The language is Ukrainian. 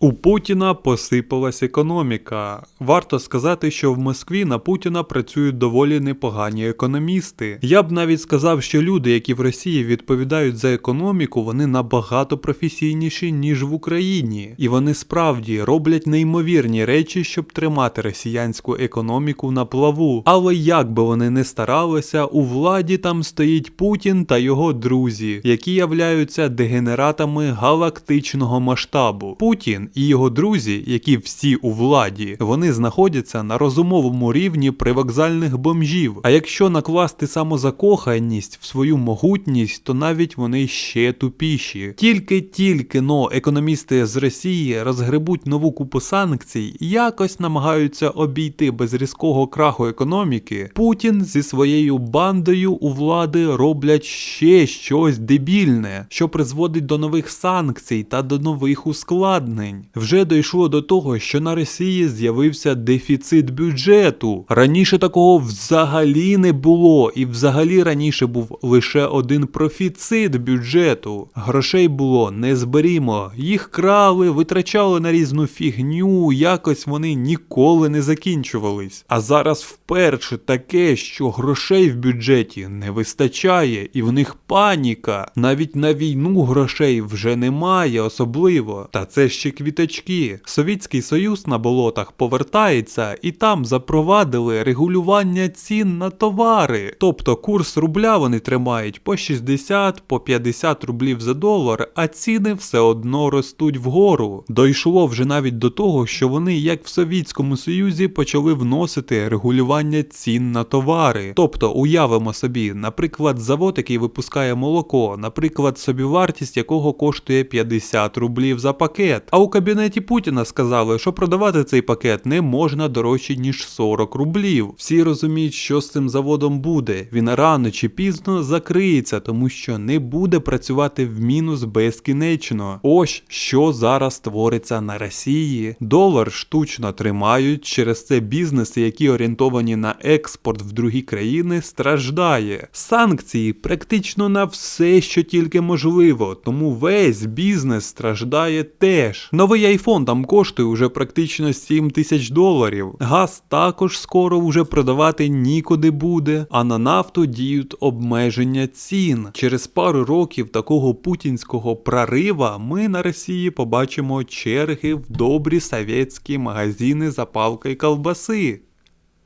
У Путіна посипалась економіка. Варто сказати, що в Москві на Путіна працюють доволі непогані економісти. Я б навіть сказав, що люди, які в Росії відповідають за економіку, вони набагато професійніші, ніж в Україні. І вони справді роблять неймовірні речі, щоб тримати росіянську економіку на плаву. Але як би вони не старалися, у владі там стоїть Путін та його друзі, які являються дегенератами галактичного масштабу. Путін і його друзі, які всі у владі, вони знаходяться на розумовому рівні привокзальних бомжів. А якщо накласти самозакоханість в свою могутність, то навіть вони ще тупіші. Тільки-тільки но економісти з Росії розгребуть нову купу санкцій, і якось намагаються обійти без різкого краху економіки. Путін зі своєю бандою у влади роблять ще щось дебільне, що призводить до нових санкцій та до нових ускладнень. Вже дійшло до того, що на Росії з'явився дефіцит бюджету. Раніше такого взагалі не було, і взагалі раніше був лише один профіцит бюджету. Грошей було незберімо, їх крали, витрачали на різну фігню, якось вони ніколи не закінчувались. А зараз вперше таке, що грошей в бюджеті не вистачає, і в них паніка. Навіть на війну грошей вже немає особливо. Та це ще квіточки. Совітський Союз на болотах повертається, і там запровадили регулювання цін на товари. Тобто курс рубля вони тримають по 60, по 50 рублів за долар, а ціни все одно ростуть вгору. Дійшло вже навіть до того, що вони, як в Совітському Союзі, почали вносити регулювання цін на товари. Тобто, уявимо собі, наприклад, завод, який випускає молоко, наприклад, собівартість якого коштує 50 рублів за пакет. А кабінеті Путіна сказали, що продавати цей пакет не можна дорожче ніж 40 рублів. Всі розуміють, що з цим заводом буде. Він рано чи пізно закриється, тому що не буде працювати в мінус безкінечно. Ось що зараз твориться на Росії. Долар штучно тримають, через це бізнеси, які орієнтовані на експорт в другі країни, страждає. Санкції практично на все, що тільки можливо, тому весь бізнес страждає теж. Новий айфон там коштує вже практично 7 тисяч доларів. Газ також скоро вже продавати нікуди буде, а на нафту діють обмеження цін. Через пару років такого путінського прорива ми на Росії побачимо черги в добрі совєтські магазини запалки колбаси.